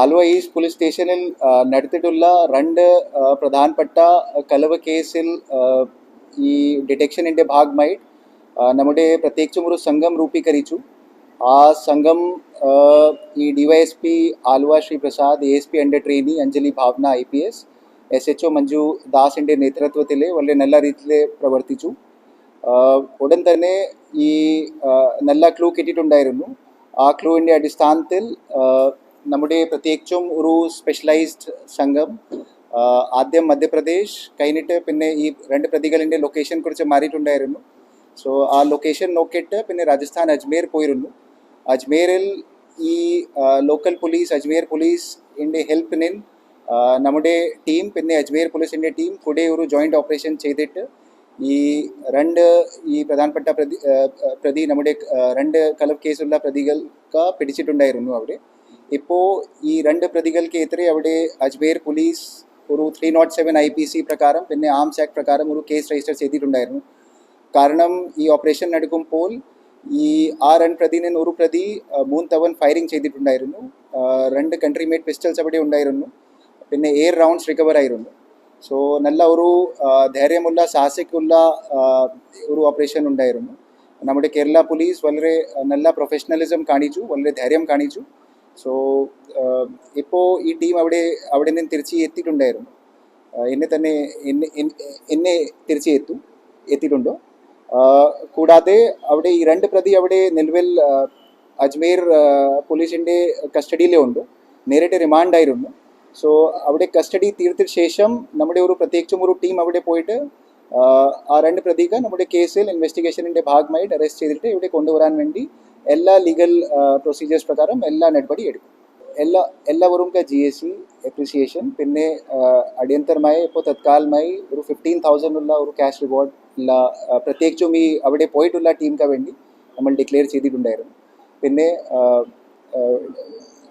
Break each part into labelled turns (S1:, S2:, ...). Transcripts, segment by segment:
S1: Aluva east police സ്റ്റേഷനിൽ നടത്തിയിട്ടുള്ള രണ്ട് പ്രധാനപ്പെട്ട കലവ് കേസിൽ ഈ ഡിറ്റക്ഷനിന്റെ ഭാഗമായി നമ്മുടെ പ്രത്യേകിച്ചും ഒരു സംഘം രൂപീകരിച്ചു. ആ സംഘം ഈ DYSP Aluva Shri Prasad A S P under trainee Anjali Bhavana I P S S H O Manju ദാസിന്റെ നേതൃത്വത്തിൽ വളരെ നല്ല രീതിയിൽ പ്രവർത്തിച്ചു. ഉടൻ തന്നെ ഈ നല്ല ക്ലൂ കിട്ടിയിട്ടുണ്ടായിരുന്നു. ആ ക്രൂവിന്റെ അടിസ്ഥാനത്തിൽ നമ്മുടെ പ്രത്യേകിച്ചും ഒരു സ്പെഷ്യലൈസ്ഡ് സംഘം ആദ്യം മധ്യപ്രദേശ് കഴിഞ്ഞിട്ട് പിന്നെ ഈ രണ്ട് പ്രതികളിന്റെ ലൊക്കേഷൻ കുറിച്ച് മാറിയിട്ടുണ്ടായിരുന്നു. സോ ആ ലൊക്കേഷൻ നോക്കിയിട്ട് പിന്നെ രാജസ്ഥാൻ അജ്മീർ പോയിരുന്നു. അജ്മീറിൽ ഈ ലോക്കൽ പോലീസ് അജ്മീർ പോലീസിന്റെ ഹെൽപ്പിന് നമ്മുടെ ടീം പിന്നെ അജ്മീർ പോലീസിന്റെ ടീം കൂടെ ഒരു ജോയിന്റ് ഓപ്പറേഷൻ ചെയ്തിട്ട് ഈ രണ്ട് ഈ പ്രധാനപ്പെട്ട പ്രതി പ്രതി നമ്മുടെ രണ്ട് കലവ് കേസുള്ള പ്രതികൾക്ക് പിടിച്ചിട്ടുണ്ടായിരുന്നു അവിടെ. ഇപ്പോൾ ഈ രണ്ട് പ്രതികൾക്ക് എതിരെ അവിടെ അജ്മീർ പോലീസ് ഒരു three note seven I P C പ്രകാരം പിന്നെ ആംസ് ആക്ട് പ്രകാരം ഒരു കേസ് രജിസ്റ്റർ ചെയ്തിട്ടുണ്ടായിരുന്നു. കാരണം ഈ ഓപ്പറേഷൻ നടക്കുമ്പോൾ ഈ ആ രണ്ട് പ്രതിനെ ഒരു പ്രതി മൂന്ന് തവൺ ഫയറിംഗ് ചെയ്തിട്ടുണ്ടായിരുന്നു. രണ്ട് കൺട്രി മേഡ് പിസ്റ്റൽസ് അവിടെ ഉണ്ടായിരുന്നു. പിന്നെ എയർ റൗണ്ട്സ് റിക്കവർ ആയിരുന്നു. സോ നല്ല ഒരു ധൈര്യമുള്ള സാഹസിക്കുള്ള ഒരു ഓപ്പറേഷൻ ഉണ്ടായിരുന്നു. നമ്മുടെ കേരള പോലീസ് വളരെ നല്ല പ്രൊഫഷണലിസം കാണിച്ചു വളരെ ധൈര്യം കാണിച്ചു. സോ ഇപ്പോൾ ഈ ടീം അവിടെ അവിടെ നിന്ന് തിരിച്ച് എത്തിയിട്ടുണ്ടായിരുന്നു. എന്നെ തന്നെ എന്നെ എന്നെ- തിരിച്ച് എത്തും എത്തിയിട്ടുണ്ടോ? കൂടാതെ അവിടെ ഈ രണ്ട് പ്രതി അവിടെ നിലവിൽ അജ്മീർ പോലീസിന്റെ കസ്റ്റഡിയിലേ ഉണ്ട് നേരിട്ട് റിമാൻഡ് ആയിരുന്നു. സോ അവിടെ കസ്റ്റഡി തീർത്തിന് ശേഷം നമ്മുടെ ഒരു പ്രത്യേകിച്ചും ഒരു ടീം അവിടെ പോയിട്ട് ആ, രണ്ട് പ്രതികൾ നമ്മുടെ കേസിൽ ഇൻവെസ്റ്റിഗേഷനിന്റെ ഭാഗമായിട്ട് അറസ്റ്റ് ചെയ്തിട്ട് ഇവിടെ കൊണ്ടുവരാൻ വേണ്ടി എല്ലാ ലീഗൽ പ്രൊസീജിയേഴ്സ് പ്രകാരം എല്ലാ നടപടി എടുക്കും. എല്ലാ എല്ലാവരും ജി എസ് സി അപ്രിസിയേഷൻ പിന്നെ അടിയന്തരമായി ഇപ്പോൾ തത്കാലമായി ഒരു ഫിഫ്റ്റീൻ തൗസൻഡ് ഉള്ള ഒരു ക്യാഷ് റിവാർഡ് ആ, പ്രത്യേകിച്ചും ഈ അവിടെ പോയിട്ടുള്ള ടീമിന് വേണ്ടി നമ്മൾ ഡിക്ലെയർ ചെയ്തിട്ടുണ്ടായിരുന്നു. പിന്നെ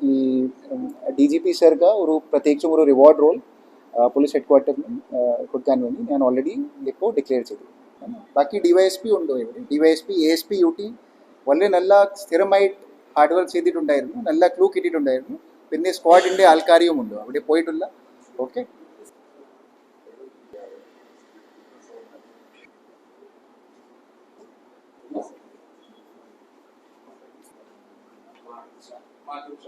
S1: ഈ ഡി ജി പി സാർക്ക് ഒരു പ്രത്യേകിച്ചും ഒരു റിവാർഡ് റോൾ പോലീസ് ഹെഡ് ക്വാർട്ടറിന് കൊടുക്കാൻ വേണ്ടി ഞാൻ ഓൾറെഡി ഇപ്പോൾ ഡിക്ലെയർ ചെയ്തു ബാക്കി ഡിവൈഎസ്പി ഉണ്ടോ ഇവിടെ DYSP A S P U T വളരെ നല്ല സ്ഥിരമായിട്ട് ഹാർഡ് വർക്ക് ചെയ്തിട്ടുണ്ടായിരുന്നു നല്ല ക്ലൂ കിട്ടിയിട്ടുണ്ടായിരുന്നു പിന്നെ സ്ക്വാഡിന്റെ ആൾക്കാരെയും ഉണ്ട് അവിടെ പോയിട്ടില്ല ഓക്കെ മാധുഷ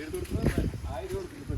S1: എടുത്തു കൊടുക്കുന്നത് ആയിരം കൊടുക്കുന്നു